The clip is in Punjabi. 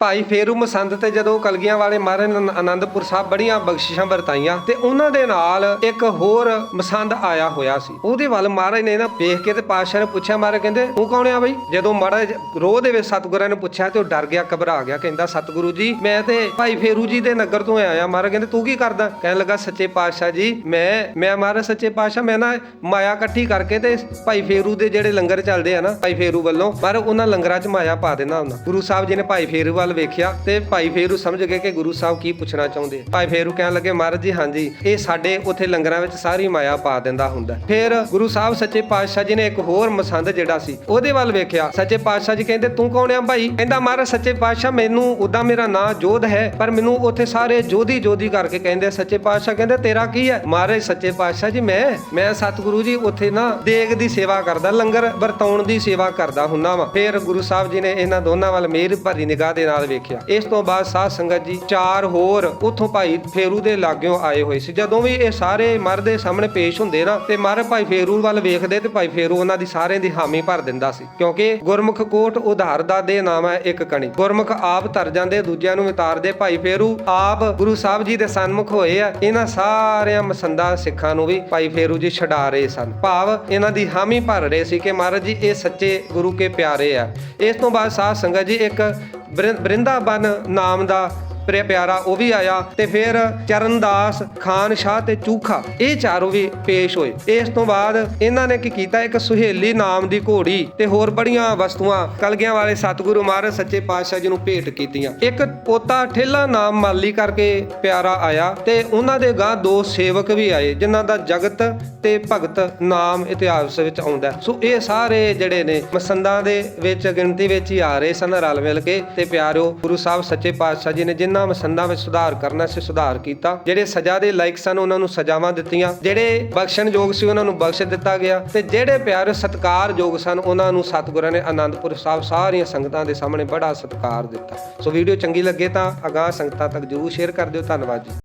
ਭਾਈ ਫੇਰੂ ਮਸੰਦ ਤੇ ਜਦੋਂ ਕਲਗੀਆਂ ਵਾਲੇ ਮਹਾਰਾਜ ਨੇ ਆਨੰਦਪੁਰ ਸਾਹਿਬ ਬੜੀਆਂ ਬਖਸ਼ਿਸ਼ਾਂ ਵਰਤਾਈਆਂ ਤੇ ਉਹਨਾਂ ਦੇ ਨਾਲ ਇੱਕ ਹੋਰ ਮਸੰਦ ਆਇਆ ਹੋਇਆ ਸੀ। ਉਹਦੇ ਵੱਲ ਮਹਾਰਾਜ ਨੇ ਨਾ ਵੇਖ ਕੇ ਤੇ ਪਾਤਸ਼ਾਹ ਨੇ ਪੁੱਛਿਆ, ਮਹਾਰਾਜ ਕਹਿੰਦੇ, ਤੂੰ ਕੌਣ ਆ ਬਈ? ਜਦੋਂ ਮਹਾਰਾਜ ਰੋਹ ਦੇ ਵਿੱਚ ਸਤਿਗੁਰਾਂ ਨੇ ਪੁੱਛਿਆ ਤੇ ਉਹ ਡਰ ਗਿਆ, ਘਬਰਾ ਗਿਆ, ਕਹਿੰਦਾ, ਸਤਿਗੁਰੂ ਜੀ, ਮੈਂ ਤੇ ਭਾਈ ਫੇਰੂ ਜੀ ਦੇ ਨਗਰ ਤੋਂ ਆਇਆ ਮਹਾਰਾਜ ਕਹਿੰਦੇ, ਤੂੰ ਕੀ ਕਰਦਾ? ਕਹਿਣ ਲੱਗਾ, ਸੱਚੇ ਪਾਤਸ਼ਾਹ ਜੀ, ਮੈਂ ਮੈਂ ਮਹਾਰਾਜ ਸੱਚੇ ਪਾਤਸ਼ਾਹ, ਮੈਂ ਨਾ ਮਾਇਆ ਇਕੱਠੀ ਕਰਕੇ ਤੇ ਭਾਈ ਫੇਰੂ ਦੇ ਜਿਹੜੇ ਲੰਗਰ ਚੱਲਦੇ ਆ ਨਾ, ਭਾਈ ਫੇਰੂ ਵੱਲੋਂ, ਪਰ ਉਹਨਾਂ ਲੰਗਰਾਂ 'ਚ ਮਾਇਆ ਪਾ ਦੇਣਾ ਹੁੰਦਾ। ਗੁਰੂ ਸਾਹਿਬ ਜੀ ਨੇ ਭਾਈ ਫੇਰੂ ਵੱਲ ਵੇਖਿਆ ਤੇ ਭਾਈ ਫੇਰੂ ਸਮਝ ਗਏ ਕਿ ਗੁਰੂ ਸਾਹਿਬ ਕੀ ਪੁੱਛਣਾ ਚਾਹੁੰਦੇ ਭਾਈ ਫੇਰੂ ਕਹਿਣ ਲੱਗੇ, ਮਹਾਰਾਜ ਜੀ, ਹਾਂਜੀ, ਇਹ ਸਾਡੇ ਉੱਥੇ ਲੰਗਰਾਂ ਵਿੱਚ ਸਾਰੀ ਮਾਇਆ ਪਾ ਦਿੰਦਾ ਹੁੰਦਾ ਫਿਰ ਗੁਰੂ ਸਾਹਿਬ ਸੱਚੇ ਪਾਤਸ਼ਾਹ ਜੀ ਨੇ ਇੱਕ ਹੋਰ ਮਸੰਦ ਜਿਹੜਾ ਸੀ, ਉਹਦੇ ਵੱਲ ਵੇਖਿਆ। ਸੱਚੇ ਪਾਤਸ਼ਾਹ ਜੀ ਕਹਿੰਦੇ, ਤੂੰ ਕੌਣ ਆ ਭਾਈ? ਕਹਿੰਦਾ, ਮਹਾਰਾਜ, ਸੱਚੇ ਪਾਤਸ਼ਾਹ ਮੈਨੂੰ ਉਦਾਂ ਮੇਰਾ ਨਾਂ ਜੋਧ ਹੈ, ਪਰ ਮੈਨੂੰ ਉੱਥੇ ਸਾਰੇ ਜੋਧੀ ਜੋਧੀ ਕਰਕੇ ਕਹਿੰਦੇ ਸੱਚੇ ਪਾਤਸ਼ਾਹ ਕਹਿੰਦੇ, ਤੇਰਾ ਕੀ ਹੈ? ਮਹਾਰਾਜ ਸੱਚੇ ਪਾਤਸ਼ਾਹ ਜੀ, ਮੈਂ ਮੈਂ ਸਤਿਗੁਰੂ ਜੀ, ਉੱਥੇ ਨਾ ਦੇਗ ਦੀ ਸੇਵਾ ਕਰਦਾ, ਲੰਗਰ ਵਰਤਾਉਣ ਦੀ ਸੇਵਾ ਕਰਦਾ ਹੁੰਨਾ ਵਾ। ਫਿਰ ਗੁਰੂ ਸਾਹਿਬ ਜੀ ਨੇ ਇਹਨਾਂ ਦੋਨਾਂ ਵੱਲ ਮੇਰ ਭਰੀ ਨਿਗਾਹ ਦੇ ਨਾਲ ਵੇਖਿਆ। ਇਸ ਤੋਂ ਬਾਅਦ ਸਾਧ ਸੰਗਤ ਜੀ ਚਾਰ ਹੋਰ ਉੱਥੋਂ ਭਾਈ ਫੇਰੂ ਦੇ ਲਾਗਿਓਂ ਆਏ ਹੋਏ ਸੀ। ਜਦੋਂ ਵੀ ਇਹ ਸਾਰੇ ਮਰ ਦੇ ਸਾਹਮਣੇ ਪੇਸ਼ ਹੁੰਦੇ ਨਾ, ਤੇ ਮਰ ਭਾਈ ਫੇਰੂ ਵੱਲ ਵੇਖਦੇ ਤੇ ਭਾਈ ਫੇਰੂ ਉਹਨਾਂ ਦੀ ਸਾਰਿਆਂ ਦੀ ਹਾਮੀ ਭਰ ਦਿੰਦਾ ਸੀ। ਕਿਉਂਕਿ ਗੁਰਮੁਖ ਕੋਟ ਉਧਾਰ ਦਾ ਦੇ ਨਾਮ ਹੈ ਇੱਕ ਕਣੀ। ਗੁਰਮੁਖ ਆਪ ਤਰ ਜਾਂਦੇ, ਦੂਜਿਆਂ ਨੂੰ ਵਿਤਾਰਦੇ ਭਾਈ ਫੇਰੂ ਆਪ ਗੁਰੂ ਸਾਹਿਬ ਜੀ ਦੇ ਸਨਮੁਖ ਹੋਏ ਆ। ਇਹਨਾਂ ਸਾਰਿਆਂ ਮਸੰਦਾ ਸਿੱਖਾਂ ਨੂੰ ਵੀ ਭਾਈ ਫੇਰੂ ਜੀ ਛਡਾ ਰਹੇ ਸਨ। ਭਾਵ ਇਹਨਾਂ ਦੀ ਹਾਮੀ ਭਰ ਰਹੇ ਸੀ ਕਿ ਮਹਾਰਾਜ ਜੀ, ਇਹ ਸੱਚੇ ਗੁਰੂ ਕੇ ਪਿਆਰੇ ਆ। ਇਸ ਤੋਂ ਬਾਅਦ ਸਾਧ ਸੰਗਤ ਜੀ ਇੱਕ ਬ੍ਰਿੰਦਾਬਨ ਨਾਮ ਦਾ ਪ੍ਰਿਆ ਪਿਆਰਾ, ਉਹ ਵੀ ਆਇਆ ਤੇ ਫਿਰ ਚਰਨਦਾਸ, ਖਾਨ, ਸ਼ਾਹ ਤੇ ਚੂਖਾ, ਇਹ ਚਾਰੋਂ ਵੀ ਪੇਸ਼ ਹੋਏ। ਇਸ ਤੋਂ ਬਾਅਦ ਇਹਨਾਂ ਨੇ ਕੀ ਕੀਤਾ? ਇੱਕ ਸੁਹੇਲੀ ਨਾਮ ਦੀ ਘੋੜੀ ਤੇ ਹੋਰ ਬੜੀਆਂ ਵਸਤੂਆਂ, ਕਲਗੀਆਂ ਵਾਲੇ ਸਤਿਗੁਰੂ ਮਹਾਰਾਜ, ਸੱਚੇ ਪਾਤਸ਼ਾਹ ਜੀ ਨੂੰ ਭੇਟ ਕੀਤੀਆਂ। ਇੱਕ ਪੋਤਾ ਠੇਲਾ ਨਾਮ ਮਾਲੀ ਕਰਕੇ ਪਿਆਰਾ ਆਇਆ ਤੇ ਉਹਨਾਂ ਦੇ ਗਾਂ ਦੋ ਸੇਵਕ ਵੀ ਆਏ, ਜਿਨ੍ਹਾਂ ਦਾ ਜਗਤ ਤੇ ਭਗਤ ਨਾਮ ਇਤਿਹਾਸ ਵਿੱਚ ਆਉਂਦਾ ਸੋ ਇਹ ਸਾਰੇ ਜਿਹੜੇ ਨੇ ਮਸੰਦਾਂ ਦੇ ਵਿੱਚ, ਗਿਣਤੀ ਵਿੱਚ ਹੀ ਆ ਰਹੇ ਸਨ ਰਲ ਮਿਲ ਕੇ। ਤੇ ਪਿਆਰਿਓ, ਗੁਰੂ ਸਾਹਿਬ, ਸੱਚੇ ਪਾਤਸ਼ਾਹ ਜੀ ਨੇ ਜਿਨ੍ਹਾਂ ਮਸੰਦਾਂ ਵਿੱਚ ਸੁਧਾਰ ਕਰਨਾ ਸੀ, ਸੁਧਾਰ ਕੀਤਾ। ਜਿਹੜੇ ਸਜ਼ਾ ਦੇ ਲਾਇਕ ਸਨ, ਉਹਨਾਂ ਨੂੰ ਸਜ਼ਾਵਾਂ ਦਿੱਤੀਆਂ। ਜਿਹੜੇ ਬਖਸ਼ਣਯੋਗ ਸੀ, ਉਹਨਾਂ ਨੂੰ ਬਖਸ਼ ਦਿੱਤਾ ਗਿਆ। ਤੇ ਜਿਹੜੇ ਪਿਆਰੇ, ਸਤਕਾਰਯੋਗ ਸਨ, ਉਹਨਾਂ ਨੂੰ ਸਤਿਗੁਰਾਂ ਨੇ ਆਨੰਦਪੁਰ ਸਾਹਿਬ ਸਾਰੀਆਂ ਸੰਗਤਾਂ ਦੇ ਸਾਹਮਣੇ ਬੜਾ ਸਤਿਕਾਰ ਦਿੱਤਾ। ਸੋ ਵੀਡੀਓ ਚੰਗੀ ਲੱਗੇ ਤਾਂ ਅਗਾਹ ਸੰਗਤਾਂ ਤੱਕ ਜਰੂਰ ਸ਼ੇਅਰ ਕਰ ਦਿਓ। ਧੰਨਵਾਦ ਜੀ।